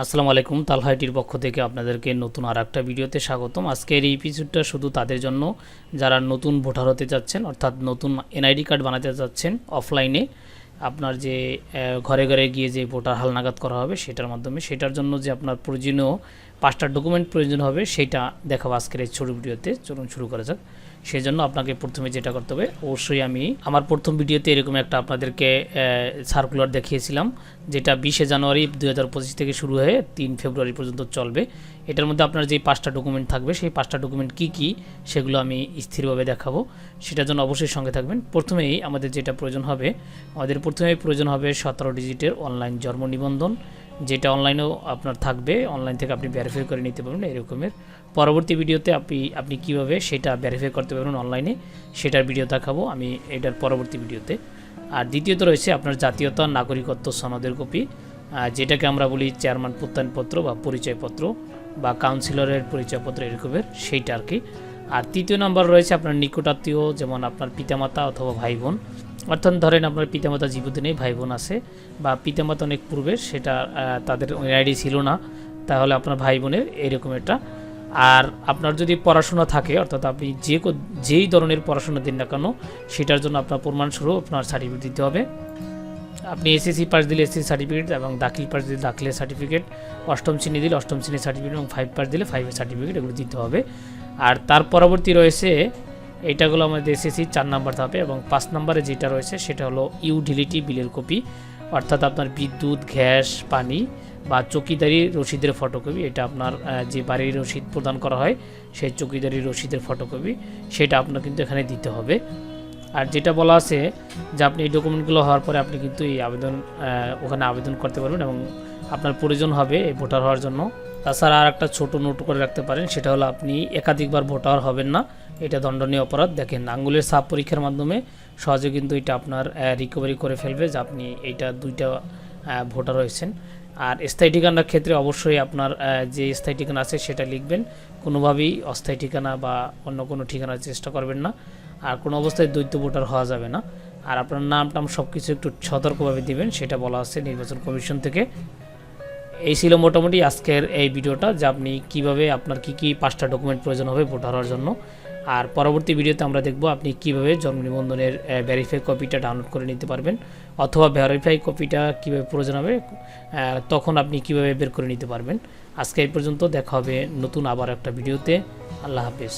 আসসালামু আলাইকুম তালহাইটির পক্ষ থেকে আপনাদেরকে নতুন আর একটা ভিডিওতে স্বাগতম। আজকের এই এপিসোডটা শুধু তাদের জন্য, যারা নতুন ভোটার হতে যাচ্ছেন অর্থাৎ নতুন এনআইডি কার্ড বানাতে যাচ্ছেন অফলাইনে আপনার যে ঘরে ঘরে গিয়ে যে ভোটার হালনাগাদ করা হবে সেটার মাধ্যমে, সেটার জন্য যে আপনার প্রয়োজনীয় পাঁচটা ডকুমেন্ট প্রয়োজন হবে, সেটা দেখাবো আজকের এই ছোটো ভিডিওতে। চলুন শুরু করা যাক। সেই জন্য আপনাকে প্রথমে যেটা করতে হবে, অবশ্যই আমি আমার প্রথম ভিডিওতে এরকম একটা আপনাদেরকে সার্কুলার দেখিয়েছিলাম, যেটা বিশে জানুয়ারি দু হাজার পঁচিশ থেকে শুরু হয়ে তিন ফেব্রুয়ারি পর্যন্ত চলবে। এটার মধ্যে আপনার যে পাঁচটা ডকুমেন্ট থাকবে, সেই পাঁচটা ডকুমেন্ট কি কি, সেগুলো আমি স্থিরভাবে দেখাবো। সেটার জন্য অবশ্যই সঙ্গে থাকবেন। প্রথমেই আমাদের যেটা প্রয়োজন হবে, আমাদের প্রথমেই প্রয়োজন হবে সতেরো ডিজিটের অনলাইন জন্ম নিবন্ধন। যেটা অনলাইনেও আপনার থাকবে অনলাইন থেকে আপনি ভেরিফাই করে নিতে পারবেন এরকমের। পরবর্তী ভিডিওতে আপনি আপনি কীভাবে সেটা ভেরিফাই করতে পারবেন অনলাইনে সেটার ভিডিও দেখাবো আমি এটার পরবর্তী ভিডিওতে। আর দ্বিতীয়ত রয়েছে আপনার জাতীয়তা নাগরিকত্ব সনদের কপি যেটাকে আমরা বলি চেয়ারম্যান প্রত্যয়নপত্র বা পরিচয়পত্র বা কাউন্সিলরের পরিচয়পত্র এরকমের, সেইটা আর কি আর তৃতীয় নাম্বার রয়েছে আপনার নিকটাত্মীয়, যেমন আপনার পিতামাতা অথবা ভাই বোন অর্থাৎ ধরেন আপনার পিতামাতা জীবিত নেই ভাই বোন আছে বা পিতামাতা অনেক পূর্বের, সেটা তাদের আইডি ছিল না, তাহলে আপনার ভাই বোনের এরকম একটা। আর আপনার যদি পড়াশোনা থাকে, অর্থাৎ আপনি যে যেই ধরনের পড়াশোনা দিন না কেন, সেটার জন্য আপনার প্রমাণস্বরূপ আপনার সার্টিফিকেট দিতে হবে। আপনি এসএসসি পাস দিলে এসএসসি সার্টিফিকেট এবং দাখিল পাস দিলে দাখিলের সার্টিফিকেট অষ্টম শ্রেণি দিলে অষ্টম শ্রেণির সার্টিফিকেট এবং ফাইভ পাস দিলে ফাইভের সার্টিফিকেট এগুলো দিতে হবে। আর তার পরবর্তী রয়েছে এইটাগুলো আমাদের এসএসসি চার নাম্বার ধাপে এবং পাঁচ নাম্বারে যেটা রয়েছে সেটা হলো ইউটিলিটি বিলের কপি অর্থাৎ আপনার বিদ্যুৎ, গ্যাস, পানি বা চকিদারি রসিদের ফটোকপি এটা আপনার যে বাড়ির রসিদ প্রদান করা হয় সেই চকিদারি রসিদের ফটোকপি সেটা আপনার কিন্তু এখানে দিতে হবে। আর যেটা বলা আছে যে আপনি এই ডকুমেন্টগুলো হওয়ার পরে আপনি কিন্তু এই আবেদন ওখানে আবেদন করতে পারবেন এবং আপনার প্রয়োজন হবে এই ভোটার হওয়ার জন্য। তাছাড়া আর একটা ছোটো নোট করে রাখতে পারেন, সেটা হলো আপনি একাধিকবার ভোটার হবেন না এটা দণ্ডনীয় অপরাধ। দেখেন, আঙ্গুলের সাপ পরীক্ষার মাধ্যমে সহজে কিন্তু এটা আপনার রিকভারি করে ফেলবে যে আপনি এইটা দুইটা ভোটার হয়েছেন। আর স্থায়ী ঠিকানার ক্ষেত্রে অবশ্যই আপনার যে স্থায়ী ঠিকানা আছে সেটা লিখবেন। কোনোভাবেই অস্থায়ী ঠিকানা বা অন্য কোনো ঠিকানার চেষ্টা করবেন না। আর কোনো অবস্থায় দ্বৈত ভোটার হওয়া যাবে না। আর আপনার নাম টাম সব কিছু একটু সতর্কভাবে দিবেন, সেটা বলা আছে নির্বাচন কমিশন থেকে। এই ছিল মোটামুটি আজকের এই ভিডিওটা, যে আপনি কীভাবে আপনার কি কি পাঁচটা ডকুমেন্ট প্রয়োজন হবে ভোটার হওয়ার জন্য। আর পরবর্তী ভিডিওতে আমরা দেখব আপনি কীভাবে জন্ম নিবন্ধনের ভেরিফাই কপিটা ডাউনলোড করে নিতে পারবেন, অথবা ভেরিফাই কপিটা কীভাবে প্রয়োজন হবে তখন আপনি কীভাবে বের করে নিতে পারবেন। আজকে এই পর্যন্ত দেখা হবে নতুন আবার একটা ভিডিওতে। আল্লাহ হাফেজ।